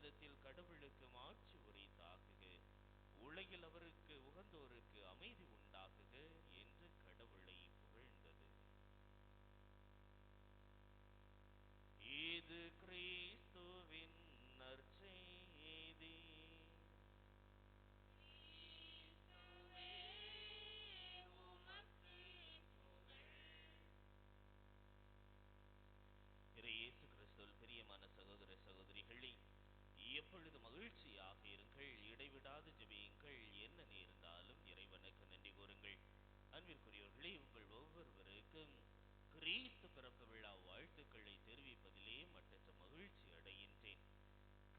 உன்னதத்தில் கடவுளுக்கு மாட்சி உரைத்தாகுக உலகில் அவருக்கு உகந்தோருக்கு அமைதி உண்டாகுக என்று கடவுளை புகழ்ந்தது. இது கிறிஸ்துவின்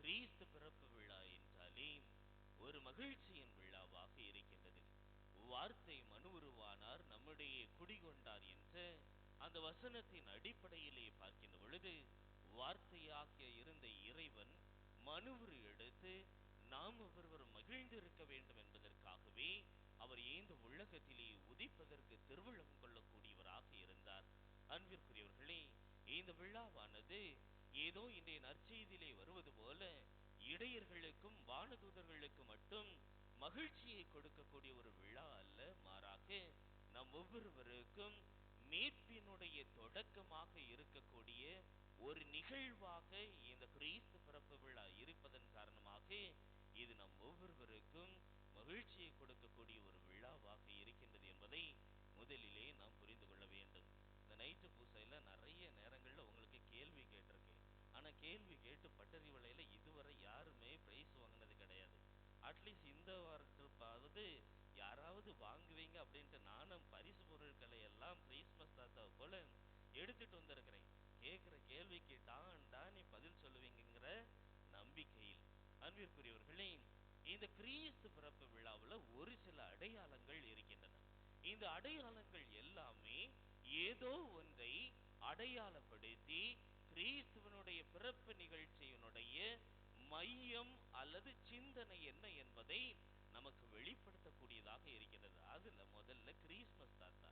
கிறிஸ்து பிறப்பு விழா என்றாலே ஒரு மகிழ்ச்சியின் விழாவாக இருக்கின்றது. வார்த்தை மனு உருவானார் நம்முடைய குடிகொண்டார் என்ற அந்த வசனத்தின் அடிப்படையிலே பார்க்கின்ற பொழுது வார்த்தையாக இருந்த இறைவன் மனுவுரு எடுத்து நாம் ஒருவர் மகிழ்ந்திருக்க வேண்டும் என்பதற்காகவே அவர் ஏந்த உலகத்திலே உதிப்பதற்கு திருவிழம் கொள்ளக்கூடியவராக இருந்தார். அன்பிற்குரியவர்களே இந்த விழாவானது ஏதோ இன்றைய நற்செய்தியிலே வருவது போல இடையர்களுக்கும் வானதூதர்களுக்கு மட்டும் மகிழ்ச்சியை கொடுக்கக்கூடிய ஒரு விழா அல்ல மாறாக நம் ஒவ்வொருவருக்கும் மீட்பினுடைய தொடக்கமாக இருக்கக்கூடிய ஒரு நிகழ்வாக இந்த கிறிஸ்து பிறப்பு விழா இருப்பதன் காரணமாக இது நம் ஒவ்வொருவருக்கும் மகிழ்ச்சியை கொடுக்கக்கூடிய ஒரு விழாவாக இருக்கின்றது என்பதை முதலிலே நாம் புரிந்து கொள்ள வேண்டும். இந்த நைட்டு பூசையில நிறைய நேரங்களில் உங்களுக்கு ஆனால் கேள்வி கேட்டு பட்டறிவலையில இதுவரை யாருமே பிரைஸ் வாங்கினது கிடையாது. அட்லீஸ்ட் இந்த வாரத்திற்காவது யாராவது வாங்குவீங்க அப்படின்ட்டு நானும் பரிசு பொருட்களை எல்லாம் கிறிஸ்மஸ் தாத்தாவை போல எடுத்துட்டு வந்திருக்கிறேன். கேட்குற கேள்விக்கு கேட்டான்டா நீ பதில் சொல்லுவீங்கங்கிற நம்பிக்கையில். அன்பிற்குரியவர்களே இந்த கிறிஸ்து பிறப்பு விழாவில் ஒரு சில அடையாளங்கள் இருக்கின்றன. இந்த அடையாளங்கள் எல்லாமே ஏதோ ஒன்றை அடையாளப்படுத்தி கிறிஸ்துவனுடைய பிறப்பு நிகழ்ச்சியினுடைய மையம் அல்லது சிந்தனை என்ன என்பதை நமக்கு வெளிப்படுத்தக்கூடியதாக இருக்கிறது. அதுல முதல்ல கிறிஸ்மஸ் தாத்தா.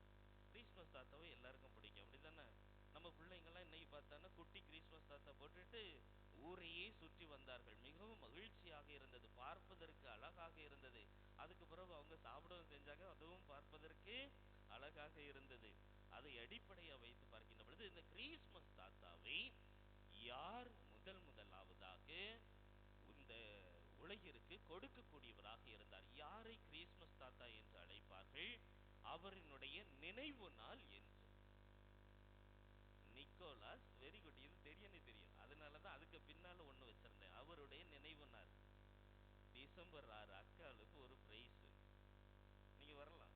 கிறிஸ்மஸ் தாத்தாவை எல்லாருக்கும் பிடிக்கும். அப்படிதானே? நம்ம பிள்ளைங்கெல்லாம் இன்னைக்கு பார்த்தானா குட்டி கிறிஸ்மஸ் தாத்தா போட்டுட்டு ஊரையே சுற்றி வந்தார்கள். மிகவும் மகிழ்ச்சியாக இருந்தது. பார்ப்பதற்கு அழகாக இருந்தது. அதுக்கு பிறகு அவங்க சாப்பிடவும் செஞ்சாங்க. அதுவும் பார்ப்பதற்கு அழகாக இருந்தது. அதை அடிப்படையாக வைத்து பார்க்கின்ற பொழுது இந்த கிறிஸ்மஸ் தாத்தாவை யார் முதல் முதலாவதாக இந்த உலகிற்கு கொடுக்கக்கூடியவராக இருந்தார்? யாரை கிறிஸ்மஸ் தாத்தா என்று அழைப்பார்கள்? அவரினுடைய நினைவு நாள் என்று. நிக்கோலாஸ் வெரி குட் இது தெரியனே தெரியும். அதனால தான் அதுக்கு பின்னால ஒண்ணு வச்சிருந்தேன். அவருடைய நினைவு நாள். டிசம்பர் ஆறு அக்காளுக்கு ஒரு பிரைஸ் நீங்க வரலாம்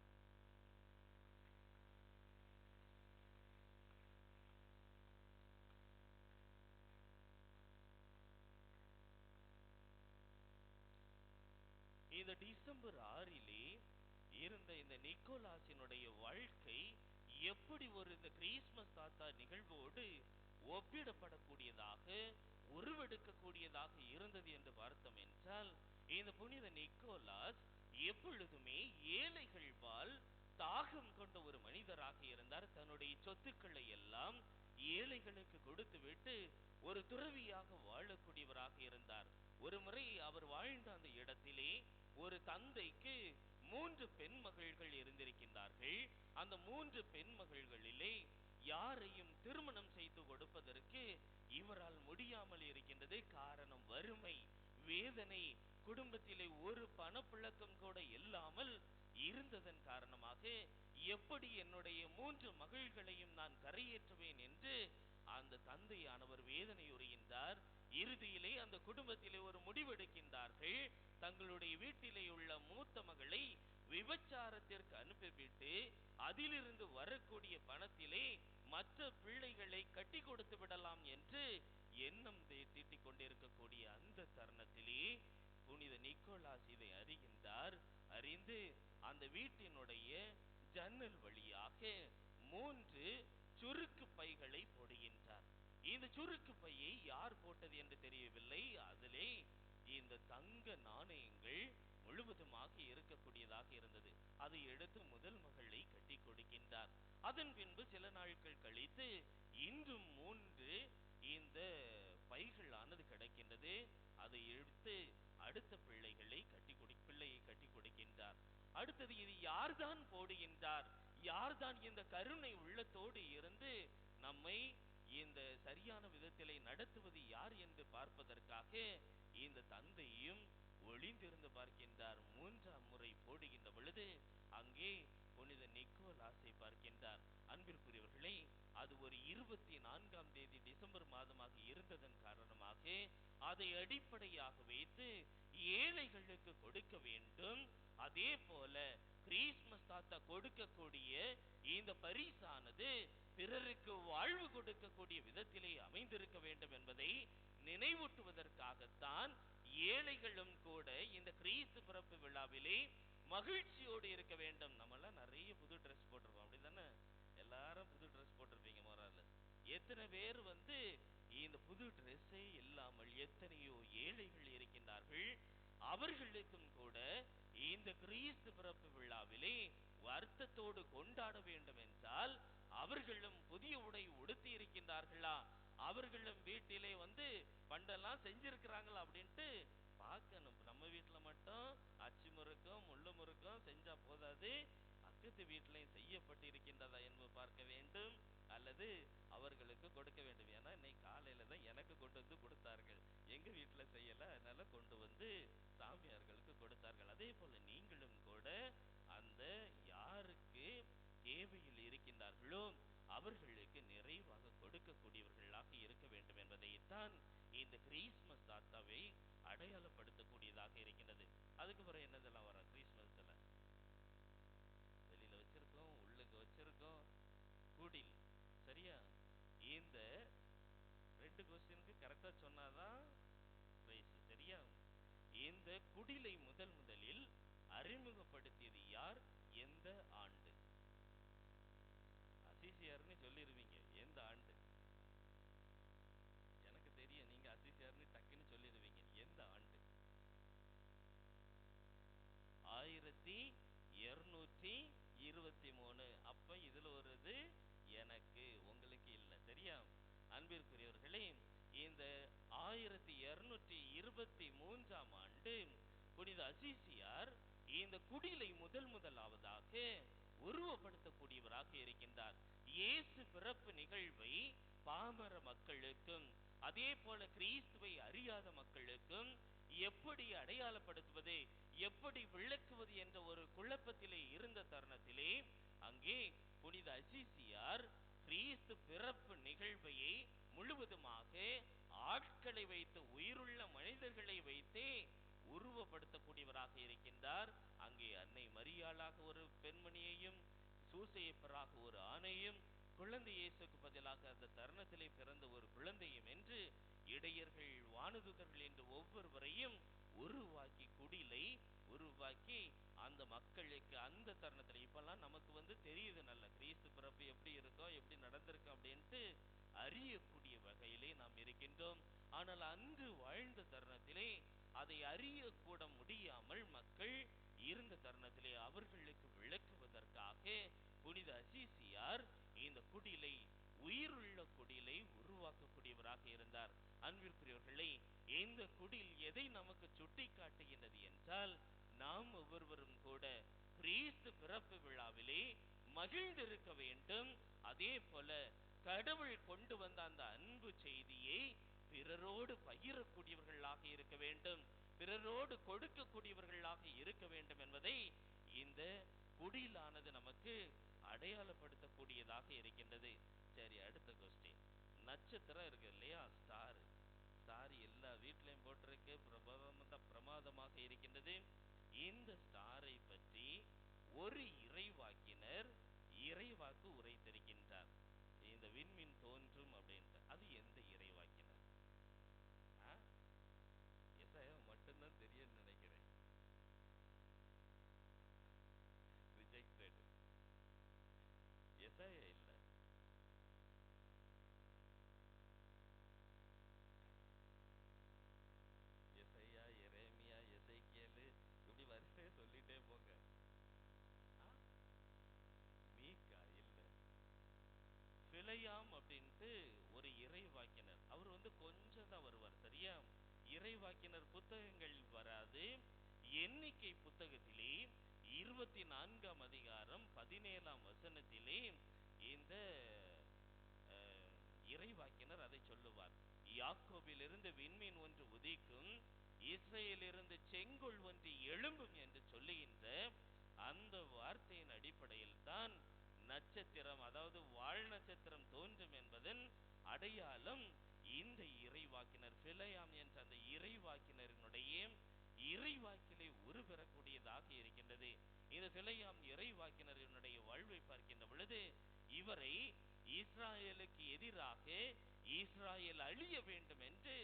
இந்த டிசம்பர் ஆறிலே இருந்த இந்த நிக்கோலாசினுடைய வாழ்க்கை எப்படி ஒரு இந்த கிறிஸ்மஸ் தாத்தா நிகழ்வோடு ஒப்பிடப்படக்கூடியதாக உருவெடுக்கக்கூடியதாக இருந்தது என்று பார்த்தோம் என்றால் இந்த புனித நிக்கோலாஸ் எப்பொழுதுமே ஏழைகள் பால் தாகம் கொண்ட ஒரு மனிதராக இருந்தார். தன்னுடைய சொத்துக்களை எல்லாம் ஏழைகளுக்கு கொடுத்து விட்டு ஒரு துறவியாக வாழக்கூடியவராக இருந்தார். ஒரு முறை அவர் வாழ்ந்த அந்த இடத்திலே ஒரு தந்தைக்கு மூன்று பெண் மகள்கள் இருந்திருக்கின்றார்கள். அந்த மூன்று பெண் மகள்களிலே யாரையும் திருமணம் செய்து கொடுப்பதற்கு இவரால் முடியாமல் இருக்கின்றது காரணம் வறுமை வேதனை குடும்பத்திலே ஒரு பணப்புழக்கம் கூட இல்லாமல் இருந்ததன் காரணமாக எப்படி என்னுடைய மூன்று மகள்களையும் நான் கரையேற்றுவேன் என்று அந்த தந்தையானவர் வேதனையுறுகின்றார். இறுதியிலே அந்த குடும்பத்திலே ஒரு முடிவெடுக்கின்றார்கள். தங்களுடைய வீட்டிலே உள்ள மூத்த மகளை விபச்சாரத்திற்கு அனுப்பிவிட்டு அதிலிருந்து வரக்கூடிய பணத்திலே மற்ற பிள்ளைகளை கட்டி கொடுத்து விடலாம் என்று எண்ணம் தீட்டிக் கொண்டிருக்கக்கூடிய அந்த தருணத்திலே புனித நிக்கோலாஸ் இதை அறிகின்றார். அறிந்து அந்த வீட்டினுடைய ஜன்னல் வழியாக மூன்று சுருக்கு பைகளை போடுகின்றார். இந்த சுருக்கு பையை யார் போட்டது என்று தெரியவில்லை. அதிலே இந்த தங்க நாணயங்கள் முழுவதுமாக இருக்கக்கூடியதாக இருந்தது. அதை எடுத்து முதல் மகளை கட்டி கொடுக்கின்றார். அதன் பின்பு சில நாட்கள் கழித்து இன்றும் மூன்று இந்த பைகளானது கிடைக்கின்றது. அதை எடுத்து அடுத்த பிள்ளைகளை கட்டி கொடு பிள்ளையை கட்டி கொடுக்கின்றார். அடுத்தது இது யார்தான் போடுகின்றார்? யார்தான் இந்த கருணை உள்ளத்தோடு இருந்து நம்மை இந்த சரியான விதத்திலே நடத்துவது யார் என்று பார்ப்பதற்காக இந்த தந்தையும் ஒளிந்திருந்து பார்க்கின்றார். மூன்றாம் முறை போடுகின்ற பொழுது அங்கே புனித நிக்கோலாசை பார்க்கின்றார். அன்பிற்குரியவர்களே அது ஒரு இருபத்தி நான்காம் தேதி டிசம்பர் மாதமாக இருந்ததன் காரணமாக அதை அடிப்படையாக வைத்து ஏழைகளுக்கு கொடுக்க வேண்டும். அதே போல கிறிஸ்மஸ் தாத்தா கொடுக்கக்கூடிய இந்த பரிசானது பிறருக்கு வாழ்வு கொடுக்கக்கூடிய விதத்திலே அமைந்திருக்க வேண்டும் என்பதை நினைவூட்டுவதற்காகத்தான் ஏழைகளும் கூட இந்த கிறிஸ்து பிறப்பு விழாவிலே மகிழ்ச்சியோடு இருக்க வேண்டும். நம்மளாம் நிறைய புது ட்ரெஸ் போட்டிருக்கோம். அப்படிதானே? எல்லாரும் புது ட்ரெஸ் போட்டிருப்பீங்க மொரால எத்தனை பேர் வந்து இந்த புது ட்ரெஸ்ஸே இல்லாமல் எத்தனையோ ஏழைகள் இருக்கின்றார்கள். அவர்களுக்கும் கூட இந்த கிறிஸ்து பிறப்பு விழாவிலே வருத்தத்தோடு கொண்டாட வேண்டும் என்றால் அவர்களும் புதிய உடை உடுத்தி இருக்கின்றார்களா? அவர்களும் வீட்டிலே வந்து பண்டெல்லாம் செஞ்சிருக்கிறாங்களா அப்படின்ட்டு பார்க்கணும். நம்ம வீட்டில் மட்டும் அச்சு முறுக்கும் முள்ளு முறுக்கும் செஞ்சா போதாது. பக்கத்து வீட்டிலையும் செய்யப்பட்டு இருக்கின்றதா என்பது பார்க்க வேண்டும். அல்லது அவர்களுக்கு கொடுக்க வேண்டும். ஏன்னா இன்னைக்கு காலையில தான் எனக்கு கொண்டு வந்து கொடுத்தார்கள். எங்க வீட்டில் செய்யல. அதனால கொண்டு வந்து சாமியார்களுக்கு கொடுத்தார்கள். அதே போல நீங்களும் கூட அந்த யாருக்கு தேவையில் இருக்கின்றார்களோ அவர்களுக்கு நிறைவாக கொடுக்கக்கூடியவர்களாக இருக்க வேண்டும் என்பதைத்தான் இந்த கிறிஸ்மஸ் தாத்தாவை அடையாளப்படுத்தக்கூடியதாக இருக்கின்றது. அதுக்கு பிறகு என்னதெல்லாம் வரும்? கிறிஸ்மஸ்ல வெளியில வச்சிருக்கோம் உள்ளுக்கு வச்சிருக்கோம். கூடில் சரியா? இந்த ரெண்டு கொஸ்டினுக்கு கரெக்டா சொன்னாதான் பிரைஸ் சரியா இந்த முதல் முதலில் அறிமுகப்படுத்தியது யார்? எந்த ஆண்டு? அசிசியார்னு சொல்லிருவீங்க எந்த ஆண்டு? எனக்கு தெரியும் நீங்க அசிசியார்னு டக்குன்னு சொல்லிடுவீங்க எந்த ஆண்டு? ஆயிரத்தி இருநூற்றி இருபத்தி மூணு. அப்ப இதுல ஒரு இது எனக்கு உங்களுக்கு இல்லை சரியா அன்பிற்குரியவர்களே இந்த ஆயிரத்தி இருநூற்றி இருபத்தி மூன்றாம் ஆண்டு புனித அசிசியார் இந்த குடிலை முதல் முதலாவதாக உருவப்படுத்தக்கூடியவராக இருக்கின்றார். இயேசு பிறப்பு நிகழ்வை பாமர மக்களுக்கும் அதே போல கிறிஸ்துவை அறியாத மக்களுக்கும் எப்படி அடையாளப்படுத்துவது எப்படி விளக்குவது என்ற ஒரு குழப்பத்திலே இருந்த தருணத்திலே அங்கே புனித அசிசியார் கிறிஸ்து பிறப்பு நிகழ்வையை முழுவதுமாக ஆட்களை வைத்து உயிருள்ள மனிதர்களை வைத்தே உருவப்படுத்தக்கூடியவராக இருக்கின்றார். அங்கே அன்னை மரியாளாக ஒரு பெண்மணியையும் சூசையப்பராக ஒரு ஆணையும் குழந்தை இயேசுக்கு பதிலாக அந்த தருணத்திலே பிறந்த ஒரு குழந்தையும் என்று இடையர்கள் வானதுதர்கள் என்று ஒவ்வொருவரையும் உருவாக்கி குடிலை உருவாக்கி அந்த மக்களுக்கு அந்த தருணத்தில் இப்பெல்லாம் நமக்கு வந்து தெரியுது நல்ல கிறிஸ்து பிறப்பு எப்படி இருக்கோ எப்படி நடந்திருக்கும் அப்படின்ட்டு அறியக்கூடிய வகையிலே நாம் இருக்கின்றோம். ஆனால் அங்கு வாழ்ந்த தருணத்திலே அதை அறியக்கூட முடியாமல் மக்கள் இருந்த தருணத்திலே அவர்களுக்கு விளக்குவதற்காக புனித அசிசியார் இந்த குடிலை உயிருள்ள குடிலை உருவாக்கக்கூடியவராக இருந்தார். அன்பிற்குரியவர்களை இந்த குடில் எதை நமக்கு சுட்டி காட்டுகின்றது என்றால் நாம் ஒவ்வொருவரும் கூட கிறிஸ்து பிறப்பு விழாவிலே மகிழ்ந்திருக்க வேண்டும். அதே போல கடவுள் கொண்டு வந்த அந்த அன்பு செய்தியை பிறரோடு பகிரக்கூடியவர்களாக இருக்க வேண்டும். பிறரோடு கொடுக்கக்கூடியவர்களாக இருக்க வேண்டும் என்பதை இந்த குடிலானது நமக்கு அடையாளப்படுத்தக்கூடியதாக இருக்கின்றது. சரி அடுத்த கொஸ்டின் நட்சத்திரம் இருக்கு இல்லையா? ஸ்டார் ஸ்டார் எல்லா வீட்லயும் போட்டிருக்கு. பிரபலமாக பிரமாதமாக இருக்கின்றது. இந்த ஸ்டாரை பற்றி ஒரு இறைவாக்கினர் இறைவாக்கு உரைத்திருக்கின்றார். இந்த விண்மீன் தோன்றும் அப்படின்னு. பிழையாம் அப்படின்ட்டு ஒரு இறை வாக்கினர் அவர் வந்து கொஞ்சம் தான் வருவார் சரியா? இறைவாக்கினர் புத்தகங்கள் வராது. எண்ணிக்கை புத்தகத்திலே இருபத்தி நான்காம் அதிகாரம் பதினேழாம் வசனத்திலே இந்த அஹ், இறைவாக்கினர் அதை சொல்லுவார். யாக்கோபிலிருந்து விண்மீன் ஒன்று உதிக்கும் இஸ்ரேலிருந்து செங்கோல் ஒன்று எழும்பும் என்று சொல்லுகின்ற அந்த வார்த்தையின் அடிப்படையில் தான் நட்சத்திரம் அதாவது வாழ் நட்சத்திரம் தோன்றும் என்பதன் அடையாளம் இந்த இறைவாக்கினர். பிழையாம் என்ற அந்த இறைவாக்கினரினுடைய இறைவாக்கிலே உருபெறக்கூடியதாக இருக்கின்றது. இந்த பிழையாம் இறைவாக்கினரினுடைய வாழ்வை பார்க்கின்ற பொழுது இவரை இஸ்ராயலுக்கு எதிராக இஸ்ராயல் அழிய வேண்டும் என்று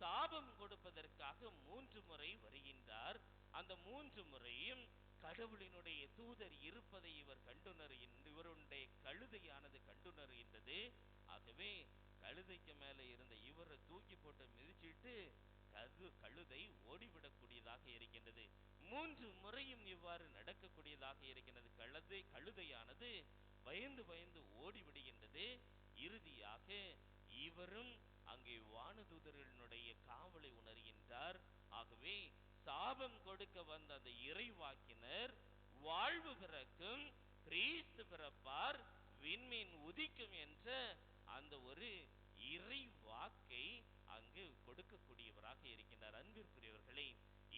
சாபம் கொடுப்பதற்காக மூன்று முறை வருகின்றார். அந்த மூன்று முறையும் கடவுளினுடைய தூதர் இருப்பதை இவர் கண்டுணர் இவருடைய கழுதையானது கண்டுணர்கின்றது ஆகவே கழுதைக்கு மேலே இருந்த இவரை தூக்கி போட்டு மிதிச்சிட்டு கது கழுதை ஓடிவிடக்கூடியதாக இருக்கின்றது. மூன்று முறையும் இவ்வாறு நடக்கக்கூடியதாக இருக்கின்றது. கழுதை கழுதையானது பயந்து பயந்து ஓடிவிடுகின்றது. இறுதியாக இவரும் அங்கே வானதூதர்களுடைய காவலை உணர்கின்றார். ஆகவே சாபம் கொடுக்க வந்த அந்த இறைவாக்கினர் வாழ்வு பிறக்கும் கிரீஸ்து பிறப்பார் விண்மீன் உதிக்கும் என்ற அந்த ஒரு இறை வாக்கை அங்கு கொடுக்கக்கூடியவராக இருக்கின்றார். அன்பிற்குரியவர்களே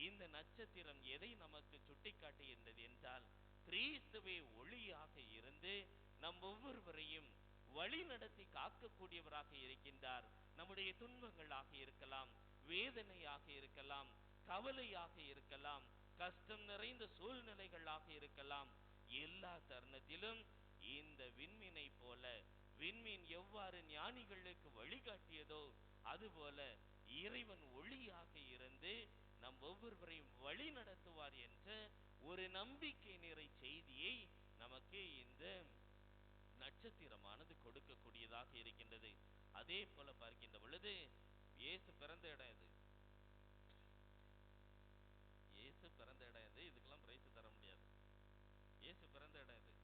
இந்த நட்சத்திரம் எதை நமக்கு சுட்டிக்காட்டுகின்றது என்றால் கிறிஸ்துவே ஒளியாக இருந்து நம் ஒவ்வொருவரையும் வழி நடத்தி காக்கக்கூடியவராக இருக்கின்றார். நம்முடைய துன்பங்களாக இருக்கலாம் வேதனையாக இருக்கலாம் கவலையாக இருக்கலாம் கஷ்டம் நிறைந்த சூழ்நிலைகளாக இருக்கலாம். எல்லா தருணத்திலும் இந்த விண்மீனை போல விண்மீன் எவ்வாறு ஞானிகளுக்கு வழிகாட்டியதோ அதுபோல இறைவன் ஒளியாக இருந்து நம் ஒவ்வொருவரையும் வழி நடத்துவார் என்ற ஒரு நம்பிக்கை நிறை செய்தியை நமக்கு இந்த நட்சத்திரமானது கொடுக்கக்கூடியதாக இருக்கின்றது. அதே போல பார்க்கின்ற பொழுது இயேசு பிறந்த இடம் இது இயேசு பிறந்த இடம் இது இதுக்கெல்லாம் பிரைஸ் தர முடியாது இயேசு பிறந்த இடம் இது.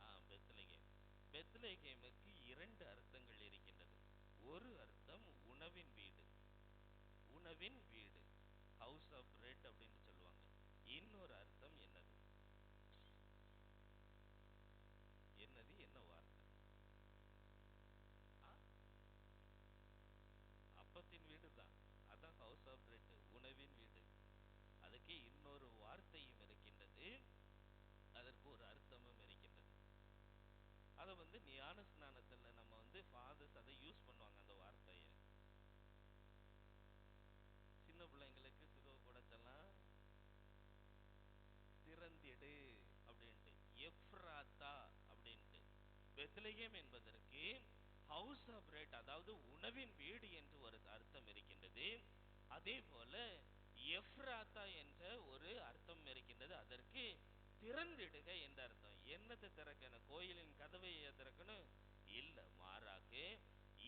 ஆ பெத்லகேம். பெத்லகேமுக்கு இரண்டு அர்த்தங்கள் இருக்கின்றது. ஒரு அர்த்தம் உணவின் வீடு. உணவின் வீடு. ஹவுஸ் ஆஃப் ரெட் அப்படின்னு சொல்லுவாங்க. இன்னொரு அர்த்தம் என்னது என்னது என்ன வார்த்தை ஆ? அப்பத்தின் வீடு தான் அதான் ஹவுஸ் ஆஃப் பிரெட் உணவின் வீடு அதுக்கு இன்னொரு வார்த்தையும் இருக்கின்றது அதற்கு ஒரு அர்த்தமும் இருக்கின்றது அதை வந்து ஞான ஸ்நானத்துல நம்ம வந்து ஃபாதர்ஸ் அதை யூஸ் பண்ணுவாங்க அந்த வார்த்தையை சின்ன பிள்ளைங்களுக்கு சிறுவ கூடச்செல்லாம் திறந்திடு அப்படின்ட்டு எஃப்ராத்தா அப்படின்ட்டு பெத்லகேம் என்பதற்கு ஹவுஸ் ஆஃப் பிரெட் அதாவது உணவின் வீடு என்று ஒரு அர்த்தம் இருக்கின்றது. அதே போல எஃப்ராத்தா என்ற ஒரு அர்த்தம் இருக்கின்றது. அதற்கு திறந்திடுக என்ற அர்த்தம். என்னத்தை திறக்கணும்? கோயிலின் கதவை திறக்கணும்? இல்ல மாறாக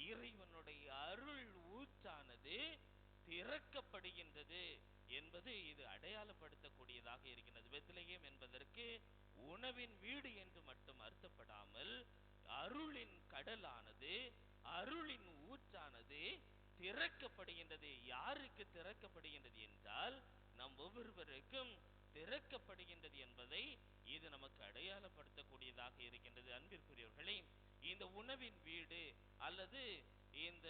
இறைவனுடைய அருள் ஊற்றானது திறக்கப்படுகின்றது என்பது இது அடையாளப்படுத்தக்கூடியதாக இருக்கின்றது. பெத்லகேம் என்பதற்கு உணவின் வீடு என்று மட்டும் அர்த்தப்படாமல் அருளின் கடலானது அருளின் ஊற்றானது திறக்கப்படுகின்றது. யாருக்கு திறக்கப்படுகின்றது என்றால் நம் ஒவ்வொருவருக்கும் திறக்கப்படுகின்றது என்பதை இது நமக்கு அடையாளப்படுத்தக்கூடியதாக இருக்கின்றது. அன்பிற்குரியவர்களே இந்த உணவின் வீடு அல்லது இந்த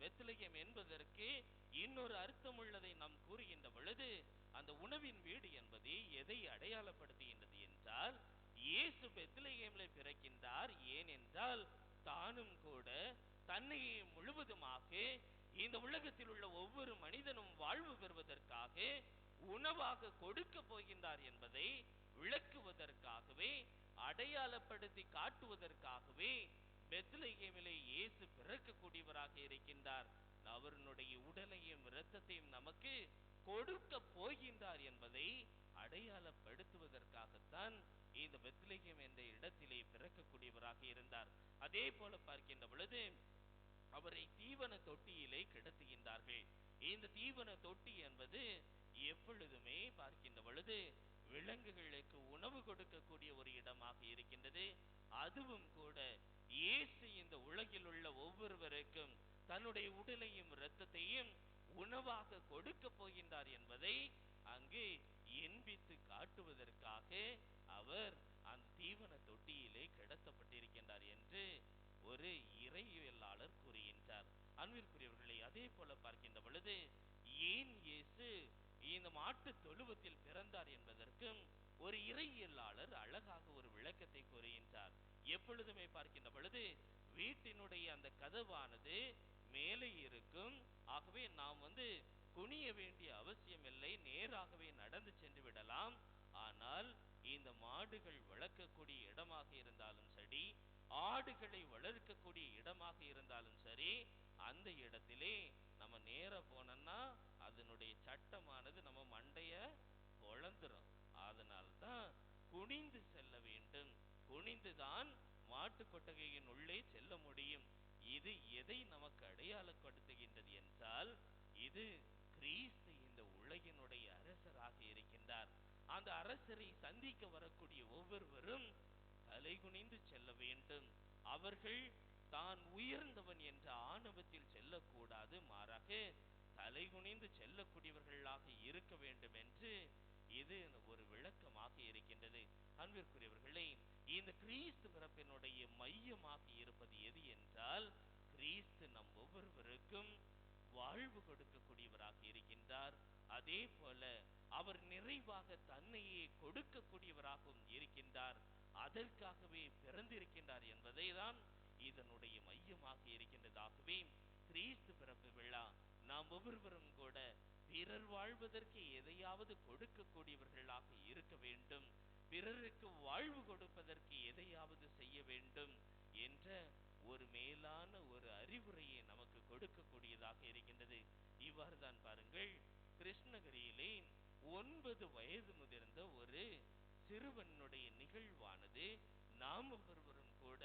பெத்லகேம் என்பதற்கு இன்னொரு அர்த்தம் உள்ளதை நாம் கூறுகின்ற பொழுது அந்த உணவின் வீடு என்பது எதை அடையாளப்படுத்துகின்றது என்றால் இயேசு என்றால் தானும் கூட தன்னை முழுவதுமாக இந்த உலகத்தில் உள்ள ஒவ்வொரு மனிதனும் வாழ்வு பெறுவதற்காக உணவாக கொடுக்க போகின்றார் என்பதை விளக்குவதற்காகவே அடையாளப்படுத்தி காட்டுவதற்காகவே பெத்லகேமிலே இயேசு பிறக்கக்கூடியவராக இருக்கின்றார். அவருடைய உடலையும் இரத்தத்தையும் நமக்கு கொடுக்க போகின்றார் என்பதை அடையாளப்படுத்துவதற்காகத்தான் இந்த பெத்லகேம் என்ற இடத்திலே பிறக்கக்கூடியவராக இருந்தார். அதே போல பார்க்கின்ற பொழுது அவரை தீவன தொட்டியிலே கிடத்துகின்றார்கள். இந்த தீவன தொட்டி என்பது எப்பொழுதுமே பார்க்கின்ற பொழுது விலங்குகளுக்கு உணவு கொடுக்கக்கூடிய ஒரு இடமாக இருக்கின்றது. அதுவும் கூட இயேசு இந்த உலகில் உள்ள ஒவ்வொருவருக்கும் தன்னுடைய உடலையும் இரத்தத்தையும் உணவாக கொடுக்க போகின்றார் என்பதை அங்கே எண்பித்து காட்டுவதற்காக அவர் அந்த தீவன தொட்டியிலே கிடத்தப்பட்டிருக்கின்றார் என்று ஒரு இறையியலாளர் கூறுகின்றார். அன்பிற்குரியவர்களை அதே போல பார்க்கின்ற பொழுது ஏன் இயேசு இந்த மாட்டு தொழுவத்தில் பிறந்தார் என்பதற்கும் ஒரு இறையியலாளர் அழகாக ஒரு விளக்கத்தை கூறுகின்றார். எப்பொழுதுமே பார்க்கின்ற பொழுது வீட்டினுடைய அந்த கதவானது மேலே இருக்கும். ஆகவே நாம் வந்து குனிய வேண்டிய அவசியம் இல்லை நேராகவே நடந்து சென்று விடலாம். ஆனால் இந்த மாடுகள் வளர்க்கக்கூடிய இடமாக இருந்தாலும் சரி ஆடுகளை வளர்க்கக்கூடிய இடமாக இருந்தாலும் சரி அந்த இடத்திலே நம்ம நேர போனோம்னா அதனுடைய சட்டமானது நம்ம மண்டைய பொழந்துரும் அதனால்தான் குனிந்து செல்ல வேண்டும். குனிந்துதான் மாட்டு கொட்டகையின் உள்ளே செல்ல முடியும். இது எதை நமக்கு அடையாளப்படுத்துகின்றது என்றால் இது கிறிஸ்து இந்த உலகினுடைய அரசராக இருக்கின்றார். அந்த அரசரை சந்திக்க வரக்கூடிய ஒவ்வொருவரும் தலைகுனிந்து செல்ல வேண்டும். அவர்கள் தான் உயர்ந்தவன் என்ற ஆணவத்தில் செல்லக்கூடாது மாறாக தலைகுனிந்து செல்லக்கூடியவர்களாக இருக்க வேண்டும் என்று இது ஒரு விளக்கமாக இருக்கின்றது. அன்பிற்குரியவர்களே இந்த கிறிஸ்து பிறப்பினுடைய மையமாக இருப்பது எது என்றால் கிறிஸ்து நம் ஒவ்வொருவருக்கும் வாழ்வு கொடுக்கக்கூடியவராக இருக்கின்றார். அதே போல அவர் நிறைவாக தன்னையே கொடுக்கக்கூடியவராகவும் இருக்கின்றார். அதற்காகவே பிறந்திருக்கின்றார் என்பதை தான் இதனுடைய மையமாக இருக்கின்றதாகவே கிறிஸ்து பிறப்பு விழா நாம் ஒவ்வொருவரும் கூட பிறர் வாழ்வதற்கு எதையாவது கொடுக்கக்கூடியவர்களாக இருக்க வேண்டும். பிறருக்கு வாழ்வு கொடுப்பதற்கு எதையாவது செய்ய வேண்டும் என்ற ஒரு மேலான ஒரு அறிவுரையை நமக்கு கொடுக்கக்கூடியதாக இருக்கின்றது. இவ்வாறு தான் பாருங்கள். கிருஷ்ணகிரியிலே ஒன்பது வயது முதிர்ந்த ஒரு சிறுவனுடைய நிகழ்வானது. நாம் ஒருவரும் கூட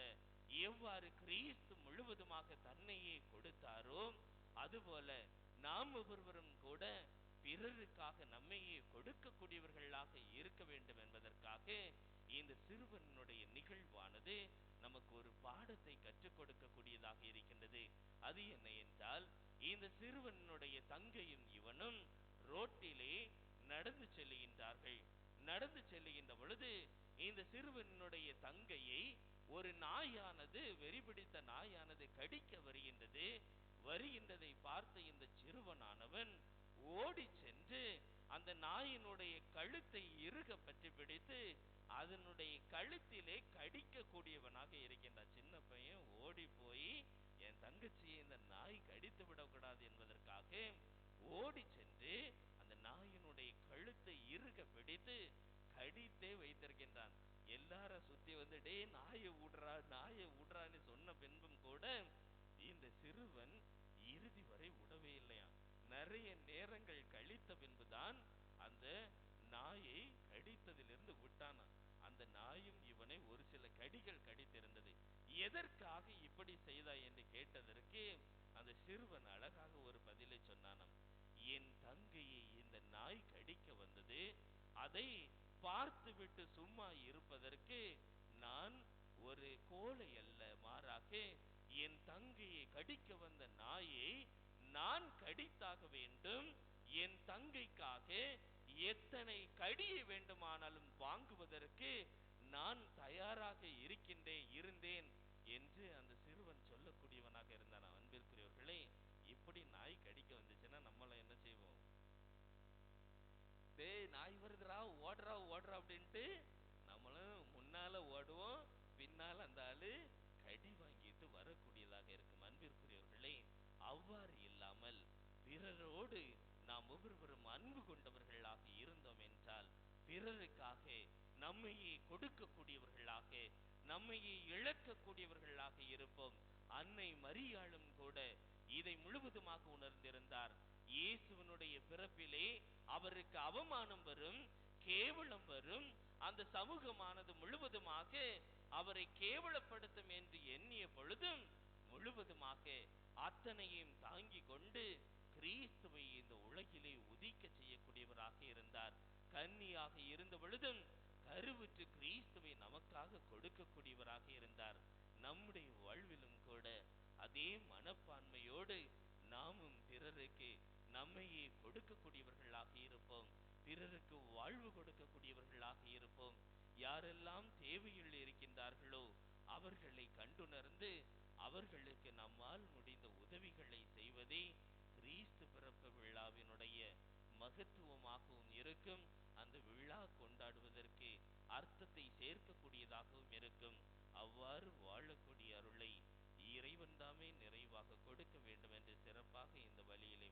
எவ்வாறு கிறிஸ்து முழுவதுமாக தன்னையே கொடுத்தாரோ அதுபோல நாம் ஒருவரும் கூட பிறருக்காக நம்மையே கொடுக்கக்கூடியவர்களாக இருக்க வேண்டும் என்பதற்காக சிறுவனுடைய நிகழ்வானது நமக்கு ஒரு பாடத்தை கற்றுக் கொடுக்கக்கூடியதாக இருக்கின்றது. அது என்ன என்றால் இந்த சிறுவனுடைய தங்கையும் இவனும் ரோட்டிலே நடந்து செல்லுகின்றார்கள் நடந்து செல்லுகின்ற பொழுது இந்த சிறுவனுடைய தங்கையை ஒரு நாயானது வெறிபிடித்த நாயானது கடிக்க வருகின்றது. வருகின்றதை பார்த்த இந்த சிறுவனானவன் ஓடி சென்று அந்த நாயினுடைய கழுத்தை இறுக பற்றி பிடித்து அதனுடைய கழுத்திலே கடிக்கக்கூடியவனாக இருக்கின்றான் சின்ன பையன் ஓடி போய் என் தங்கச்சியை இந்த நாய் கடித்து விடக்கூடாது என்பதற்காக ஓடி சென்று அந்த நாயினுடைய கழுத்தை இறுக பிடித்து கடித்தே வைத்திருக்கின்றான். எல்லாரும் சுத்தி வந்து டே நாயை விடுறா நாயை விடுறான்னு சொன்ன பின்பும் கூட இந்த சிறுவன் இறுதி வரை விடவே இல்லையா நிறைய நேரங்கள் கழித்த பின்புதான் அந்த நாயை கடித்ததிலிருந்து விட்டானா? அந்த நாயும் இவனை ஒரு சில கடிகள் கடித்திருந்தது. எதற்காக இப்படி செய்தாய் என்று கேட்டதற்கு அந்த சிறுவன் அழகாக ஒரு பதிலை சொன்னானாம். என் தங்கையை இந்த நாய் கடிக்க வந்தது. அதை பார்த்துவிட்டு சும்மா இருப்பதற்கு நான் ஒரு கோழை அல்ல. மாறாக என் தங்கையை கடிக்க வந்த நாயை நான் கடித்தாக வேண்டும் என் தங்கைக்காக எத்தனை கடியை வேண்டுமானாலும் வாங்குவதற்கு நான் தயாராக இருக்கின்றேன் இருந்தேன் என்று அந்த சிறுவன் சொல்லக்கூடியவனாக இருந்தான். அன்பிற்குரியவர்களே இப்படி நாய் கடிக்க வந்துச்சுன்னா நம்மள என்ன செய்வோம்? டேய் நாய் வருதுடா ஓடுறா ஓடுறா அப்படின்ட்டு நம்மளும் முன்னால ஓடுவோம் பின்னால அந்த ஆளு கடி வாங்கிட்டு வரக்கூடியதாக இருக்கும். அன்பிற்குரியவர்களே அவ்வாறு பிறரோடு நாம் ஒவ்வொருவரும் அன்பு கொண்டவர்களாக இருந்தோம் என்றால் பிறருக்காக நம்மையே கொடுக்கக்கூடியவர்களாக நம்மையே இழக்கக்கூடியவர்களாக இருப்போம். அன்னை மரியாளும் கூட இதை முழுவதுமாக உணர்ந்திருந்தார். இயேசுவனுடைய பிறப்பிலே அவருக்கு அவமானம் வரும் கேவலம் வரும். அந்த சமூகமானது முழுவதுமாக அவரை கேவலப்படுத்தும் என்று எண்ணிய பொழுதும் முழுவதுமாக அத்தனையும் தாங்கி கொண்டு கிறிஸ்துவை இந்த உலகிலே உதிக்க செய்யக்கூடியவராக இருந்தார். கன்னியாக இருந்த பொழுதும் கருவுற்று கிறிஸ்துவை நமக்காக கொடுக்கக்கூடியவராக இருந்தார். நம்முடைய வாழ்விலும் கூட அதே மனப்பான்மையோடு நாமும் பிறருக்கு நம்மையே கொடுக்கக்கூடியவர்களாக இருப்போம். பிறருக்கு வாழ்வு கொடுக்கக்கூடியவர்களாக இருப்போம். யாரெல்லாம் தேவையில் இருக்கின்றார்களோ அவர்களை கண்டுணர்ந்து அவர்களுக்கு நம்மால் முடிந்த உதவிகளை செய்வதே விழாவினுடைய மகத்துவமாகவும் இருக்கும். அந்த விழா கொண்டாடுவதற்கு அர்த்தத்தை சேர்க்கக்கூடியதாகவும் இருக்கும். அவ்வாறு வாழக்கூடிய அருளை இறைவன் தாமே நிறைவாக கொடுக்க வேண்டும் என்று சிறப்பாக இந்த வழியிலே